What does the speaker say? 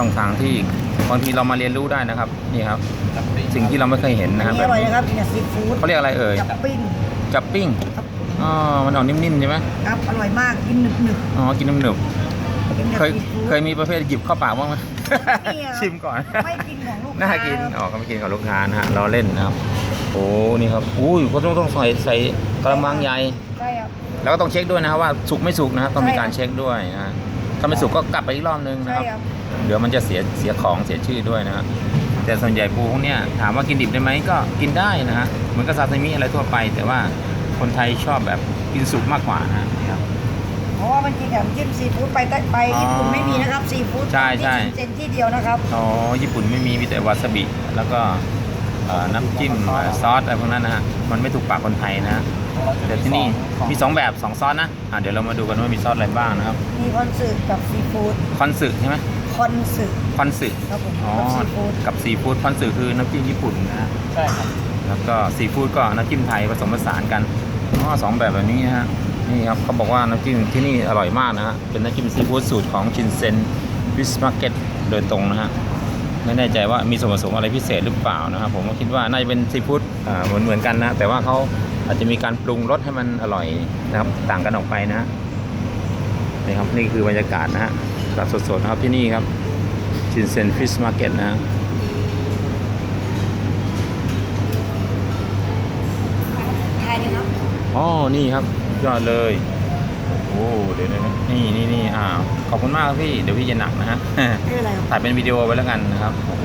ช่องทางที่บางทีเรามาเรียนรู้ได้นะครับนี่ครับ สิ่งที่เราไม่เคยเห็นอันะนครับนี้แบอบร่อยนี้นะครับเนี่ยซีฟู้ดเขาเรียกอะไรเอ่ยกับปิ้งจับปิ้งครับอ๋อมันออกนิ่มๆใช่ไหมครับอร่อยมากกินหนึบหนึบอ๋อกินหนึบๆกินๆกับเคยซีฟู้ดเคยมีประเภทหยิบเข้าปากบ้างไหมไม่มีอะครับชิมก่อนไม่กินของลูกค้าน่ากินอ๋อก็ไม่กินของลูกค้านะฮะเราเล่นนะครับโอ้นี่ครับอุ้ยก็ต้องต้องใส่ใส่กระมังใหญ่ใช่ครับแล้วก็ต้องเช็คด้วยนะครับว่าสุกไม่สุกนะครับต้องมีใช่การเช็คด้วยนะฮะ ถ้าไม่สุกก็กลับไปอีกรอบนึงนะใช่ครับ ครับเดี๋ยวมันจะเสียเสียของเสียชื่อด้วยนะครับแต่ส่วนใหญ่ปูพวกเนี้ยถามว่ากินดิบได้ไหมก็กินได้นะฮะเหมือนกับซาซิมิอะไรทั่วไป แต่ว่าคนไทยชอบแบบกินสุกมากกว่านะนี่ครับ เพราะว่ามันกินกับจิ้มซีฟู้ดไปใต้ไปอ๋อญี่ปุ่นไม่มีนะครับซีฟู้ดใช่ใช่ ที่ชินเจนที่เดียวนะครับ อ๋อญี่ปุ่นไม่มีมีแต่วาซาบิ แล้วก็เอ่อ น้ำจิ้มเอ่อซอสอะไรพวกนั้นนะฮะมันไม่ถูกปากคนไทยนะฮะแต่ที่นี่มีสองแบบสองซอสนะอะเดี๋ยวเรามาดูกันว่ามีซอสอะไรบ้างนะครับ มีคอนสึกับซีฟู้ดคอนสึใช่ไหมคอนสึคอนสึครับผมอ๋อกับซีฟู้ดกับซีฟู้ดคอนสึคือน้ำจิ้มญี่ปุ่นนะฮะใช่ครับแล้วก็ซีฟู้ดก็น้ำจิ้มไทยผสมผสานกันอ๋อสองแบบแบบนี้นะฮะนี่ครับเขาบอกว่าน้ำจิ้มที่นี่อร่อยมากนะฮะเป็นน้ำจิ้มซีฟู้ดสูตรของชินเซ็นฟิชมาร์เก็ตโดยตรงนะฮะ ไม่แน่ใจว่ามีส่วนผสมอะไรพิเศษหรือเปล่านะครับผมก็คิดว่าน่าจะเป็นซีฟู้ดอ่าเหมือนเหมือนกันนะ แต่ว่าเขาอาจจะมีการปรุงรสให้มันอร่อยนะครับต่างกันออกไปนะฮะนี่ครับนี่คือบรรยากาศนะฮะแบบสดๆนะครับที่นี่ครับชินเซ็นฟิชมาร์เก็ตนะฮะไทยนะครับอ๋อ นี่ครับ ยอดเลย โอ้เดี๋ยวนะนี่นี่นี่อ่าขอบคุณมากครับพี่ เดี๋ยวพี่จะหนักนะฮะ ไม่เป็นไรครับถ่ายเป็นวิดีโอไว้แล้วกันนะครับโอ้โห